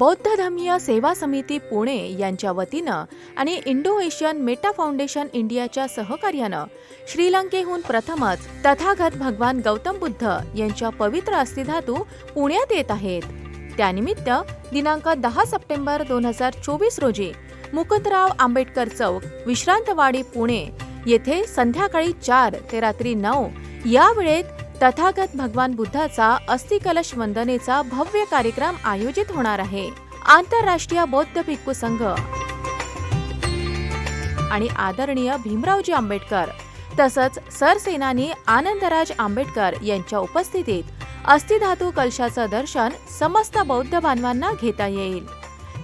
बौद्ध धर्मीय सेवा समिती पुणे यांच्या वतीनं आणि इंडो एशियन मेटा फाउंडेशन इंडियाच्या सहकार्यानं श्रीलंकेहून प्रथमच तथागत भगवान गौतम बुद्ध यांच्या पवित्र अस्थिधातू पुण्यात येत आहेत. त्यानिमित्त दिनांक दहा सप्टेंबर दोन हजार चोवीस रोजी मुकुंदराव आंबेडकर चौक विश्रांतवाडी पुणे येथे संध्याकाळी चार ते रात्री नऊ या वेळेत तथागत भगवान बुद्धाचा अस्थिकलश वंदनेचा भव्य कार्यक्रम आयोजित होणार आहे. आंतरराष्ट्रीय बौद्ध भिक्खू संघ. आणि आदरणीय भीमरावजी आंबेडकर. तसंच सरसेनानी आनंदराज आंबेडकर यांच्या उपस्थितीत अस्थिधातू कलशाचं दर्शन समस्त बौद्ध बांधवांना घेता येईल.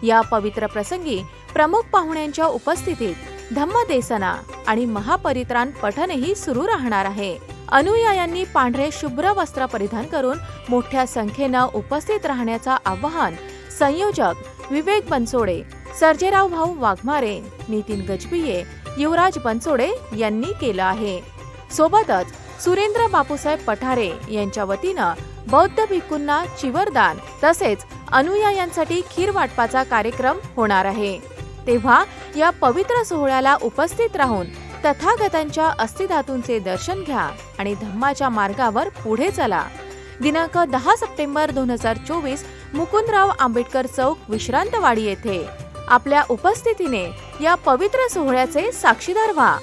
या पवित्र प्रसंगी प्रमुख पाहुण्यांच्या उपस्थितीत धम्मदेसना आणि महापरित्राण पठणही सुरू राहणार आहे. अनुयायांनी पांढरे शुभ्र वस्त्र परिधान करून मोठ्या संख्येनं उपस्थित राहण्याचं आवाहन संयोजक विवेक बनसोडे सर्जेराव भाऊ वाघमारे नितीन गजबिये युवराज बनसोडे यांनी केलं आहे. सोबतच सुरेंद्र बापूसाहेब पठारे यांच्या वतीनं बौद्ध भिक्खूंना चिवरदान तसेच अनुयायांसाठी खीर वाटपाचा कार्यक्रम होणार आहे. तेव्हा या पवित्र सोहळ्याला उपस्थित राहून तथागतांच्या अस्थिधातूंचे दर्शन घ्या आणि धम्माच्या मार्गावर पुढे चला. दिनांक दहा सप्टेंबर दोन हजार चोवीस मुकुंदराव आंबेडकर चौक विश्रांतवाडी येथे. आपल्या उपस्थितीने या पवित्र सोहळ्याचे साक्षीदार व्हा.